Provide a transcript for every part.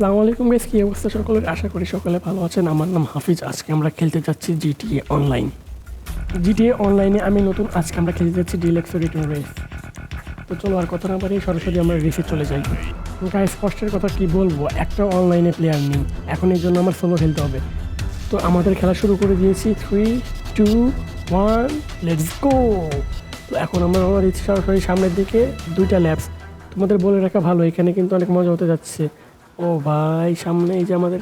আসসালামু আলাইকুম গাইস কি অবস্থা সকলের? আশা করি সকলে ভালো আছেন। আমার নাম হাফিজ, আজকে আমরা খেলতে যাচ্ছি জিটিএ অনলাইন জিটিএ অনলাইনে আমি নতুন, আজকে আমরা খেলতে যাচ্ছি ডিলেক্স রিটার্ন রেস তো চলো আর কথা না পারি সরাসরি আমরা রেসে চলে যাই। গাইস কষ্টের কথা কি বলব? একটা অনলাইনে প্লেয়ার নেই। এখন এই জন্য আমার সোলো খেলতে হবে। তো আমাদের খেলা শুরু করে দিয়েছি। Three two one let's go তো এখন আমরা দিচ্ছি সরাসরি সামনের দিকে। দুইটা ল্যাবস তোমাদের বলে রাখা ভালো, এখানে কিন্তু অনেক মজা হতে যাচ্ছে। ও ভাই, সামনে এই যে আমাদের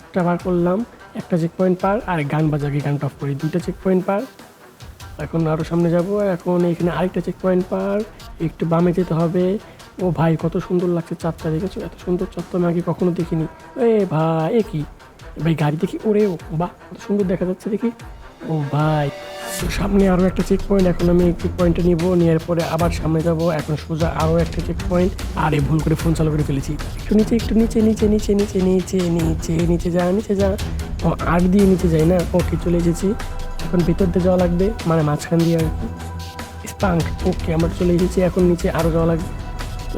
একটা বার করলাম, একটা চেক পয়েন্ট পার আর গান বাজাকে গানটা অফ করি, দুইটা চেক পয়েন্ট পার। এখন আরও সামনে যাব, এখন এখানে আরেকটা চেক পয়েন্ট পার, একটু বামে যেতে হবে। ও ভাই, কত সুন্দর লাগছে চাঁদটা, দেখেছ? এত সুন্দর চাঁদ তো আমি আগে কখনো দেখিনি। এ ভাই, এ কি? ভাই, গাড়ি দেখি ওরেও বাহ, কত সুন্দর দেখা যাচ্ছে, দেখি। ও ভাই। সামনে আরও একটা চেক পয়েন্ট এখন আমি চেক পয়েন্টটা নিবো নেওয়ার পরে আবার সামনে যাব। এখন সোজা আরও একটা চেক পয়েন্ট আরে ভুল করে ফোন চালু করে ফেলেছি। একটু নিচে একটু নিচে নিচে নিচে নিচে নিচে নিচে নিচে যা নিচে যা। ও আট দিয়ে নিচে যাই না? ওকে, চলে এসেছি। এখন ভিতর দিয়ে যাওয়া লাগবে মানে মাঝখান দিয়ে আর কি। স্পাঙ্ক, ওকে, আমরা চলে এসেছি। এখন নিচে আরও যাওয়া লাগবে।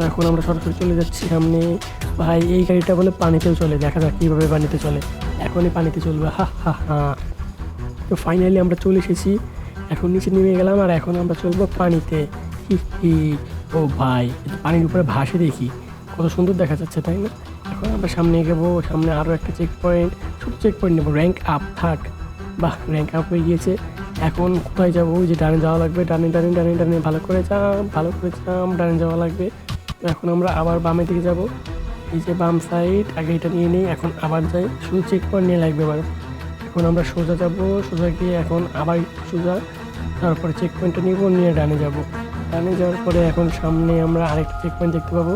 এখন আমরা সরাসরি চলে যাচ্ছি সামনে। ভাই, এই গাড়িটা বলে পানিতেও চলে। দেখা যাক কীভাবে পানিতে চলে। এখনই পানিতে চলবে। হা হা হা। তো ফাইনালি আমরা চলে এসেছি। এখন নিচে নেমে গেলাম আর এখন আমরা চলবো পানিতে। ও ভাই পানির উপরে ভাসে দেখি। কত সুন্দর দেখা যাচ্ছে, তাই না? এখন আমরা সামনে এগোবো, সামনে আরও একটা চেক পয়েন্ট ছোটো চেক পয়েন্ট নেব। র্যাঙ্ক আপ থাক। বাহ র্যাঙ্ক আপ হয়ে গিয়েছে। এখন কোথায় যাব? যে ডানে যাওয়া লাগবে, ডানে ডানে ডানে ডানে। ভালো করে যাম, ভালো করে যাম, ডানে যাওয়া লাগবে। তো এখন আমরা আবার বামে দিকে যাব। এই যে বাম সাইড আগে এটা নিয়ে নিই, এখন আবার যাই। শুধু চেক পয়েন্ট নিয়ে লাগবে এবার এখন আমরা সোজা যাব, সোজা গিয়ে এখন আবার সোজা, তারপরে চেক পয়েন্টটা নিব, নিয়ে ডানে যাব। ডানে যাওয়ার পরে এখন সামনে আমরা আরেকটা চেক পয়েন্ট দেখতে পাবো।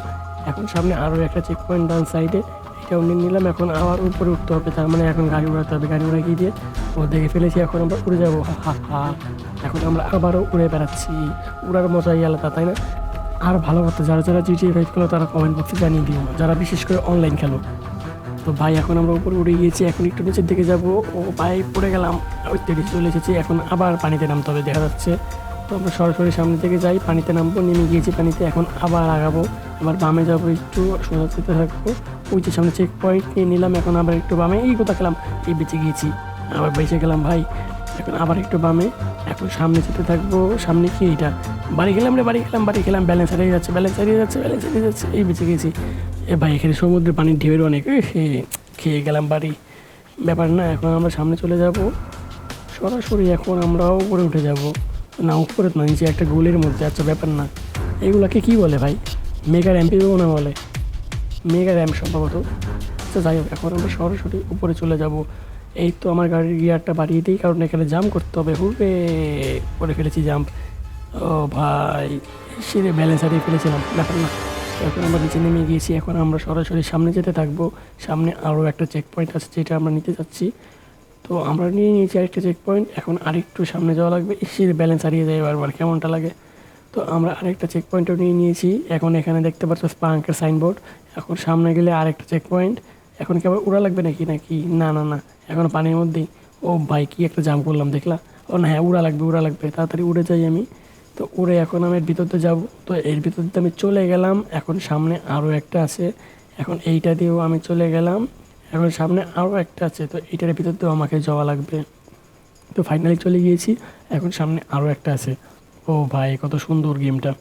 এখন সামনে আরও একটা চেক পয়েন্ট ডান সাইডে এটাও নিয়ে নিলাম। এখন আবার উপরে উঠতে হবে, তার মানে এখন গাড়ি উড়াতে হবে, গাড়ি উড়ে গিয়ে দিয়ে ও দেখে ফেলেছি, এখন আমরা উড়ে যাব। হা হা এখন আমরা আবারও উড়ে বেড়াচ্ছি। উড়ার মজাই আলাদা, তাই না? আর ভালো করতে যারা যারা জিটিএ ফাইভ খেলো, তারা কমেন্ট বক্সে জানিয়ে দিও। যারা বিশেষ করে অনলাইন খেলো তো ভাই, এখন আমরা উপরে উঠে গিয়েছি, এখন একটু নিচের দিকে যাব। ও ভাই, পড়ে গেলাম। ওই তেড়ে চলে এসেছি, এখন আবার পানিতে নামতে হবে, দেখা যাচ্ছে। তো আমরা সরাসরি সামনে থেকে যাই, পানিতে নামবো, নেমে গিয়েছি পানিতে, এখন আবার আগাবো। আবার বামে যাব একটু, সোজা থাকব। ওই যে সামনে চেক পয়েন্ট নিয়ে নিলাম, এখন আবার একটু বামে, এই কোথা খেলাম এই বেঁচে গিয়েছি, আবার বেঁচে গেলাম ভাই। এখন আবার একটু বামে, এখন সামনে যেতে থাকব, সামনে কি এটা বাড়ি খেলাম রে, বাড়ি গেলাম, বাড়ি খেলাম ব্যালেন্স হারিয়ে যাচ্ছে ব্যালেন্স হারিয়ে যাচ্ছে ব্যালেন্স হারিয়ে যাচ্ছে, এই বেঁচে গেছি এ ভাই, এখানে সমুদ্রের পানির ঢেউয়ের অনেক। খেয়ে গেলাম বাড়ি। ব্যাপার না, এখন আমরা সামনে চলে যাব। সরাসরি এখন আমরাও উপরে উঠে যাব। না, উপরে না, নিচে একটা গোলের মধ্যে। আচ্ছা ব্যাপার না। এগুলাকে কি বলে ভাই? মেগা র্যাম্পি না বলে? মেগা র্যাম্প সম্ভবত। আচ্ছা যাই হোক, এখন আমরা সরাসরি উপরে চলে যাব। এই তো আমার গাড়ির গিয়ারটা বাড়িয়ে দিই, কারণ এখানে জাম্প করতে হবে। হুবে, করে ফেলেছি জাম্প ও ভাই সেরে ব্যালেন্স হারিয়ে ফেলেছিলাম। ব্যাপার না। এখন আমরা নিচে নেমে গিয়েছি, এখন আমরা সরাসরি সামনে যেতে থাকব। সামনে আরও একটা চেক পয়েন্ট আছে যেটা আমরা নিতে যাচ্ছি। তো আমরা নিয়ে নিয়েছি আরেকটা চেক পয়েন্ট এখন আরেকটু সামনে যাওয়া লাগবে, এসে ব্যালেন্স হারিয়ে যায় বারবার, কেমনটা লাগে? তো আমরা আরেকটা চেক পয়েন্টও নিয়ে নিয়েছি, এখন এখানে দেখতে পাচ্ছ স্পাঙ্কের সাইনবোর্ড এখন সামনে গেলে আরেকটা চেক পয়েন্ট এখন কি আবার উড়া লাগবে নাকি নাকি? না না না, এখন পানির মধ্যেই। ও ভাই একটা জাম করলাম, দেখলা? ও না হ্যাঁ উড়া লাগবে উড়া লাগবে, তাড়াতাড়ি উড়ে যাই আমি। তো উড়ে এখন আমি এর ভিতরতে যাব। তো এর ভিতরতে আমি চলে গেলাম। এখন সামনে আরও একটা আছে। এখন এইটা দিয়েও আমি চলে গেলাম। এখন সামনে আরও একটা আছে। তো এইটার ভিতর দিয়েও আমাকে যাওয়া লাগবে। তো ফাইনালি চলে গিয়েছি। এখন সামনে আরও একটা আছে। ও ভাই, কত সুন্দর গেমটা।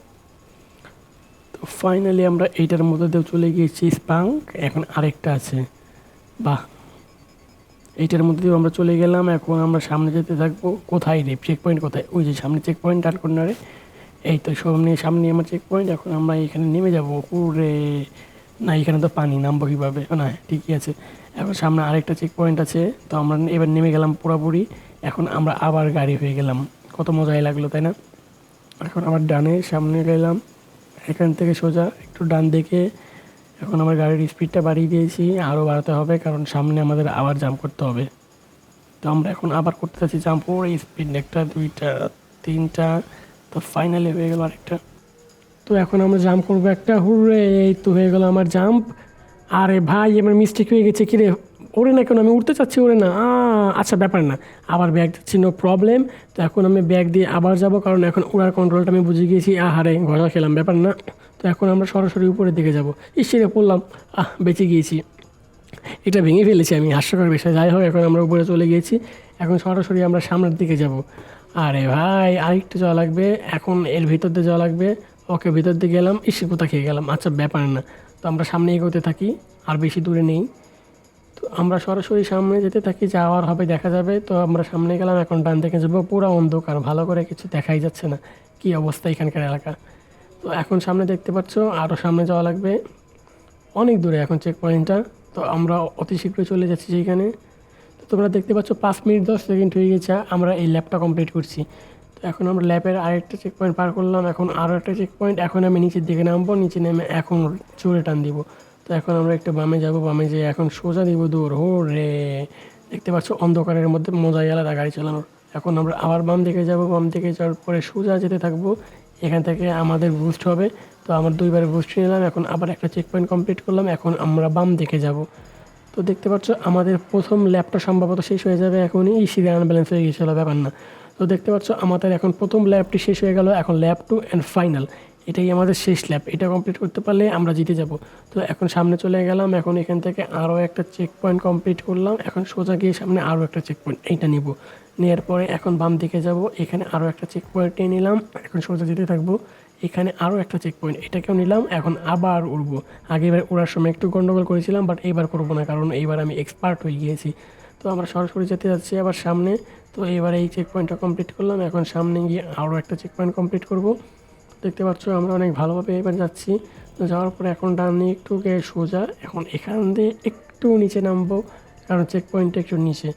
তো ফাইনালি আমরা এইটার মধ্যে দিয়েও চলে গিয়েছি। স্পাঙ্ক। এখন আরেকটা আছে। বাহ এইটার মধ্যে দিয়ে আমরা চলে গেলাম, এখন আমরা সামনে যেতে থাকব। কোথায় রে? চেক পয়েন্ট কোথায়? ওই যে সামনে চেক পয়েন্ট আর কর্নারে। এই তো সামনে সামনে আমার চেক পয়েন্ট এখন আমরা এখানে নেমে যাব। পুরে না, এখানে তো পানি, নামবো কীভাবে? না, ঠিকই আছে। এখন সামনে আরেকটা চেক পয়েন্ট আছে, তো আমরা এবার নেমে গেলাম পুরোপুরি। এখন আমরা আবার গাড়ি হয়ে গেলাম। কত মজাই লাগল, তাই না? এখন আবার ডানে সামনে গেলাম। এখান থেকে সোজা একটু ডান দেখে এখন আমার গাড়ির স্পিডটা বাড়িয়ে দিয়েছি আরও বাড়াতে হবে, কারণ সামনে আমাদের আবার জাম্প করতে হবে। তো আমরা এখন আবার করতে চাচ্ছি জাম্প ওর স্পিড একটা, দুইটা, তিনটা, তো ফাইনালি হয়ে গেল আরেকটা। তো এখন আমরা জাম্প করব একটা, হুররে, এই তো হয়ে গেল আমার জাম্প আরে ভাই, আমার মিস্টেক হয়ে গেছে কিরে ওরে না কেন? আমি উঠতে চাচ্ছি, ওরে না। আচ্ছা ব্যাপার না। আবার ব্যাগ দিচ্ছি নো প্রবলেম তো এখন আমি ব্যাগ দিয়ে আবার যাব, কারণ এখন ওড়ার কন্ট্রোলটা আমি বুঝে গিয়েছি। আহারে, ঘষা খেলাম, ব্যাপার না। তো এখন আমরা সরাসরি উপরের দিকে যাব। ঈশ্বরে পড়লাম। আহ, বেঁচে গিয়েছি। এটা ভেঙে ফেলেছি আমি, হাস্যকর বিষয়। যাই হোক, এখন আমরা উপরে চলে গিয়েছি। এখন সরাসরি আমরা সামনের দিকে যাব। আরে ভাই, আরেকটু যাওয়া লাগবে। এখন এর ভিতর দিয়ে যাওয়া লাগবে। ওকে, ভিতর দিয়ে গেলাম। ঈশ্বর কোথা খেয়ে গেলাম? আচ্ছা ব্যাপার না। তো আমরা সামনে এগোতে থাকি, আর বেশি দূরে নেই। তো আমরা সরাসরি সামনে যেতে থাকি যাওয়ার হবে, দেখা যাবে। তো আমরা সামনে গেলাম, এখন ডান থেকে যাব। পুরো অন্ধকার, ভালো করে কিছু দেখাই যাচ্ছে না। কি অবস্থা এখানকার এলাকা? তো এখন সামনে দেখতে পাচ্ছ আরও সামনে যাওয়া লাগবে। অনেক দূরে এখন চেক পয়েন্টটা তো আমরা অতি শীঘ্রই চলে যাচ্ছি সেইখানে। তো তোমরা দেখতে পাচ্ছ, পাঁচ মিনিট, দশ সেকেন্ড হয়ে গেছে, আমরা এই ল্যাবটা কমপ্লিট করছি। তো এখন আমরা ল্যাবের আরেকটা চেক পয়েন্ট পার করলাম, এখন আরও একটা চেক পয়েন্ট এখন আমি নিচের দিকে নামবো, নিচে নেমে এখন চোরে টান দিব। তো এখন আমরা একটু বামে যাব, বামে যেয়ে এখন সোজা দিব দূর। হো রে। দেখতে পাচ্ছ, অন্ধকারের মধ্যে মজাই আলাদা গাড়ি চালানোর এখন আমরা আবার বাম দিকে যাব, বাম দিকে যাওয়ার পরে সোজা যেতে থাকব। এখান থেকে আমাদের বুস্ট হবে। তো আমার দুইবার বুস্ট নিলাম, এখন আবার একটা চেক পয়েন্ট কমপ্লিট করলাম, এখন আমরা বাম দিকে যাব। তো দেখতে পাচ্ছ, আমাদের প্রথম ল্যাবটা সম্ভবত শেষ হয়ে যাবে এখনই। সিরিয়া আনব্যালেন্স হয়ে গিয়েছিল ব্যাপার না। তো দেখতে পাচ্ছ, আমাদের এখন প্রথম ল্যাবটি শেষ হয়ে গেল, এখন ল্যাব টু অ্যান্ড ফাইনাল এটাই আমাদের শেষ ল্যাব এটা কমপ্লিট করতে পারলে আমরা জিতে যাব। তো এখন সামনে চলে গেলাম, এখন এখান থেকে আরও একটা চেক পয়েন্ট কমপ্লিট করলাম, এখন সোজা গিয়ে সামনে আরও একটা চেক পয়েন্ট এইটা নিব। নেওয়ার পরে এখন বাম দিকে যাব, এখানে আরও একটা চেক পয়েন্ট নিয়ে নিলাম, এখন সোজা যেতে থাকব, এখানে আরও একটা চেক পয়েন্ট এটাকেও নিলাম, এখন আবার উড়ব। আগেবার উড়ার সময় একটু গণ্ডগোল করেছিলাম বাট এইবার করব না, কারণ এইবার আমি এক্সপার্ট হয়ে গিয়েছি। তো আমরা সরাসরি যেতে যাচ্ছি আবার সামনে, তো এবার এই চেক পয়েন্টটা কমপ্লিট করলাম, এখন সামনে গিয়ে আরও একটা চেক পয়েন্ট কমপ্লিট করব। দেখতে পাচ্ছ, আমরা অনেক ভালোভাবে এবার যাচ্ছি। তো যাওয়ার পরে এখন ডান দিয়ে একটু সোজা, এখন এখান দিয়ে একটু নিচে নামবো, কারণ চেক পয়েন্টটা একটু নিচে।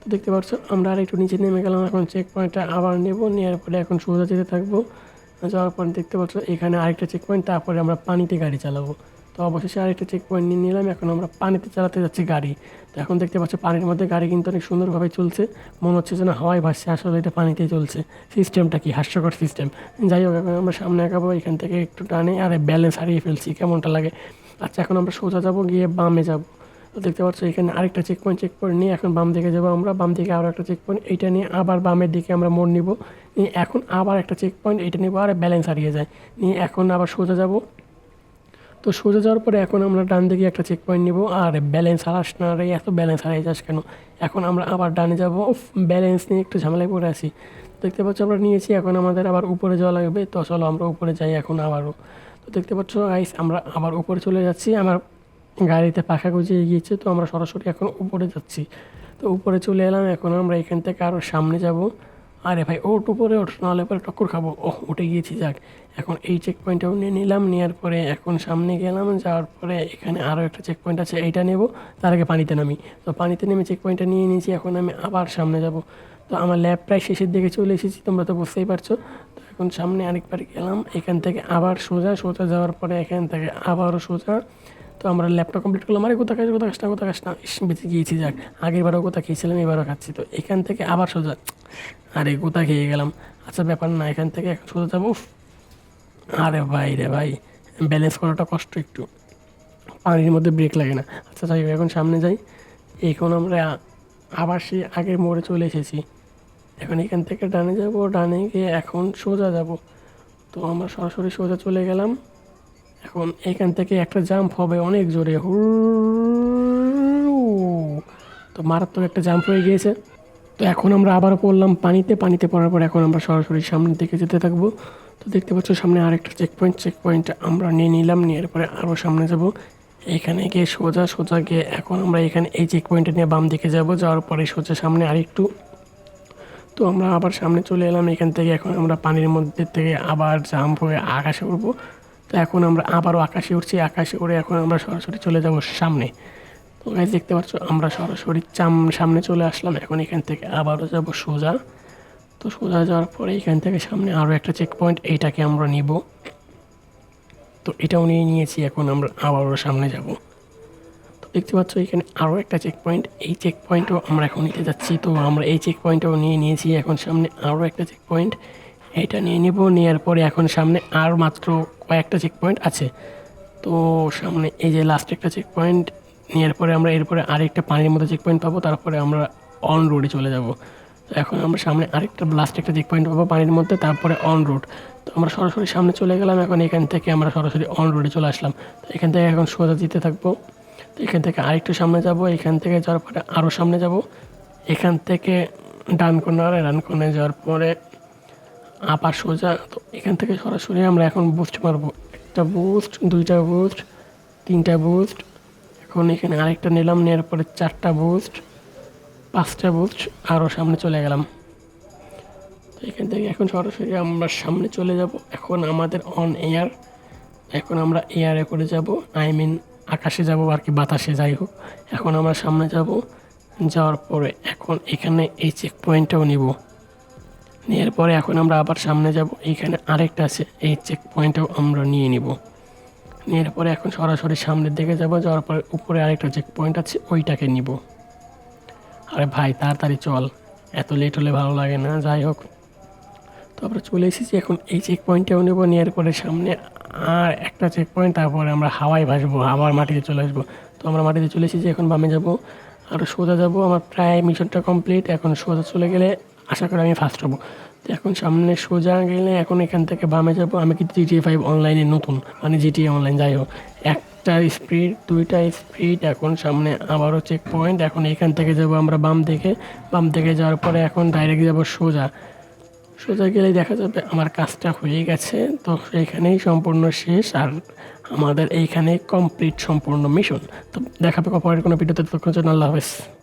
তো দেখতে পাচ্ছ, আমরা আর একটু নিচে নেমে গেলাম, এখন চেক পয়েন্টটা আবার নেব, নেওয়ার পরে এখন সোজা যেতে থাকব। যাওয়ার পরে দেখতে পাচ্ছ, এখানে আরেকটা চেক পয়েন্ট তারপরে আমরা পানিতে গাড়ি চালাবো। তো অবশেষে আরেকটা চেক পয়েন্ট নিয়ে নিলাম। এখন আমরা পানিতে চালাতে যাচ্ছি গাড়ি। তো এখন দেখতে পাচ্ছি পানির মধ্যে গাড়ি কিন্তু অনেক সুন্দরভাবে চলছে। মনে হচ্ছে যে না হাওয়াই ভাসছে। আসলে এটা পানিতেই চলছে। সিস্টেমটা কি? হাস্যকর সিস্টেম যাই হোক, এখন আমরা সামনে আঁকাবো এখান থেকে একটু টানে আরে ব্যালেন্স হারিয়ে ফেলছি। কেমনটা লাগে? আচ্ছা এখন আমরা সোজা যাব, গিয়ে বামে যাব। তো দেখতে পাচ্ছ এখানে আরেকটা চেক পয়েন্ট চেক পয়েন্ট নিয়ে এখন বাম দিকে যাব আমরা। বাম দিকে আরও একটা চেক পয়েন্ট এইটা নিয়ে আবার বামের দিকে আমরা মোড় নিব। নিয়ে এখন আবার একটা চেক পয়েন্ট এটা নিবো আর ব্যালেন্স হারিয়ে যায়। নিয়ে এখন আবার সোজা যাব। তো সোজা যাওয়ার পরে এখন আমরা ডান দিকে একটা চেক পয়েন্ট নেব, আর ব্যালেন্স হারাস না রে, এত ব্যালেন্স হারাই যাস কেন? এখন আমরা আবার ডানে যাব। ব্যালেন্স নিয়ে একটু ঝামেলায় পড়ে আসি দেখতে পাচ্ছ আমরা নিয়েছি, এখন আমাদের আবার উপরে যাওয়া লাগবে। তো চলো আমরা উপরে যাই এখন আবারও। তো দেখতে পাচ্ছ আইস আমরা আবার উপরে চলে যাচ্ছি। আমার গাড়িতে পাখা গুজিয়ে গিয়েছে, তো আমরা সরাসরি এখন উপরে যাচ্ছি। তো উপরে চলে এলাম, এখন আমরা এখান থেকে আরও সামনে যাব। আরে ভাই ও টু পরে ওঠ, নাহলে পরে টক্কর খাব। ওহ, উঠে গিয়েছি, যাক। এখন এই চেক পয়েন্টটাও নিয়ে নিলাম নেওয়ার পরে এখন সামনে গেলাম, যাওয়ার পরে এখানে আরও একটা চেক পয়েন্ট আছে, এইটা নেব। তার আগে পানিতে নামি। তো পানিতে নেমে চেক পয়েন্টটা নিয়ে নিয়েছি, এখন আমি আবার সামনে যাব। তো আমার ল্যাব প্রায় শেষের দিকে চলে এসেছি, তোমরা তো বুঝতেই পারছ। তো এখন সামনে আরেকবার গেলাম, এখান থেকে আবার সোজা সোজা যাওয়ার পরে এখান থেকে আবারও সোজা। তো আমরা ল্যাপটপ কমপ্লিট করলাম। আরে কোথা খাস কোথা খাস না কোথা খাস না বেঁচে গিয়েছি, যাক। আগেরবারও কোথা খেয়েছিলাম, এবারও খাচ্ছি। তো এখান থেকে আবার সোজা। আরে কোথা খেয়ে গেলাম? আচ্ছা ব্যাপার না, এখান থেকে এখন সোজা যাব। আরে ভাই রে ভাই ব্যালেন্স করাটা কষ্ট একটু। পানির মধ্যে ব্রেক লাগে না। আচ্ছা যাই এখন সামনে যাই। এখন আমরা আবার সেই আগের মোড়ে চলে এসেছি। এখন এখান থেকে ডানে যাব, ডানে গিয়ে এখন সোজা যাব। তো আমরা সরাসরি সোজা চলে গেলাম। এখন এখান থেকে একটা জাম্প হবে, অনেক জোরে। হু তো মারাত্মক একটা জাম্প হয়ে গিয়েছে। তো এখন আমরা আবার পড়লাম পানিতে। পানিতে পড়ার পর এখন আমরা সরাসরি সামনের দিকে যেতে থাকব। তো দেখতে পাচ্ছ, সামনে আরেকটা চেক পয়েন্ট চেক পয়েন্ট আমরা নিয়ে নিলাম, নিয়ে এরপরে আরও সামনে যাব। এখানে গিয়ে সোজা সোজা গিয়ে এখন আমরা এখানে এই চেক পয়েন্টে নিয়ে বাম দিকে যাব। যাওয়ার পরে সোজা সামনে আরেকটু। তো আমরা আবার সামনে চলে এলাম। এখান থেকে এখন আমরা পানির মধ্যে থেকে আবার জাম্প হয়ে আকাশে উঠবো তো এখন আমরা আবারও আকাশে উঠছি, আকাশে উড়ে এখন আমরা সরাসরি চলে যাব সামনে। তো গাইজ দেখতে পাচ্ছ, আমরা সরাসরি চাম, সামনে চলে আসলাম। এখন এখান থেকে আবারও যাব সোজা। তো সোজা যাওয়ার পরে এখান থেকে সামনে আরও একটা চেক পয়েন্ট এইটাকে আমরা নিব। তো এটাও নিয়ে নিয়েছি, এখন আমরা আবারও সামনে যাব। তো দেখতে পাচ্ছ, এখানে আরও একটা চেক পয়েন্ট এই চেক পয়েন্টও আমরা এখন নিতে যাচ্ছি। তো আমরা এই চেক পয়েন্টও নিয়ে নিয়েছি, এখন সামনে আরও একটা চেক পয়েন্ট এটা নিয়ে নেব, নেওয়ার পরে এখন সামনে আর মাত্র কয়েকটা চেক পয়েন্ট আছে। তো সামনে এই যে লাস্ট একটা চেক পয়েন্ট নেওয়ার পরে আমরা এরপরে আরেকটা পানির মধ্যে চেক পয়েন্ট পাবো, তারপরে আমরা অন রোডে চলে যাব। তো এখন আমরা সামনে আরেকটা লাস্ট একটা চেক পয়েন্ট পাবো পানির মধ্যে, তারপরে অন রোড তো আমরা সরাসরি সামনে চলে গেলাম, এখন এখান থেকে আমরা সরাসরি অন রোডে চলে আসলাম। তো এখান থেকে এখন সোজা যেতে থাকব। তো এখান থেকে আরেকটু সামনে যাব, এখান থেকে যাওয়ার পরে আরও সামনে যাব। এখান থেকে ডান কর্নারে ডান কর্নারে যাওয়ার পরে আবার সোজা, তো এখান থেকে সরাসরি আমরা এখন বুস্ট মারবো। একটা বুস্ট দুইটা বুস্ট তিনটা বুস্ট এখন এখানে আরেকটা নিলাম নেওয়ার পরে চারটা বুস্ট পাঁচটা বুস্ট আরও সামনে চলে গেলাম। তো এখান থেকে এখন সরাসরি আমরা সামনে চলে যাব। এখন আমাদের অন এয়ার এখন আমরা এয়ারে করে যাব। আই মিন আকাশে যাব আর কি বাতাসে, যাই হোক। এখন আমরা সামনে যাব, যাওয়ার পরে এখন এখানে এই চেক পয়েন্টটাও নিব। নেওয়ার পরে এখন আমরা আবার সামনে যাব। এইখানে আরেকটা আছে, এই চেক পয়েন্টটাও আমরা নিয়ে নিব। নেওয়ার পরে এখন সরাসরি সামনের দিকে যাব, যাওয়ার পরে উপরে আরেকটা চেক পয়েন্ট আছে, ওইটাকে নিব। আরে ভাই, তাড়াতাড়ি চল, এত লেট হলে ভালো লাগে না, যাই হোক। তো আমরা চলে এসেছি এখন এই চেক পয়েন্টটাও নেব নেওয়ার পরে সামনে আর একটা চেক পয়েন্ট তারপরে আমরা হাওয়ায় ভাসবো, আবার মাটিতে চলে আসব। তো আমরা মাটিতে চলে এসেছি, এখন বামে যাব, আর সোজা যাব, আমার প্রায় মিশনটা কমপ্লিট এখন সোজা চলে গেলে আশা করি আমি ফার্স্ট হব। তো এখন সামনে সোজা গেলে এখন এখান থেকে বামে যাব। আমি কিন্তু জিটিএ ফাইভ অনলাইনে নতুন মানে জিটিএ অনলাইন যাই হোক। একটা স্পিড দুইটা স্পিড এখন সামনে আবারও চেক পয়েন্ট এখন এখান থেকে যাব আমরা বাম থেকে বাম থেকে যাওয়ার পরে এখন ডাইরেক্ট যাব সোজা। সোজা গেলেই দেখা যাবে আমার কাজটা হয়ে গেছে। তো এখানেই সম্পূর্ণ শেষ আর আমাদের এইখানে কমপ্লিট সম্পূর্ণ মিশন তো দেখা দেখাবে পরের কোনো ভিডিওতে তখন জন্য আল্লাহ হাফেজ।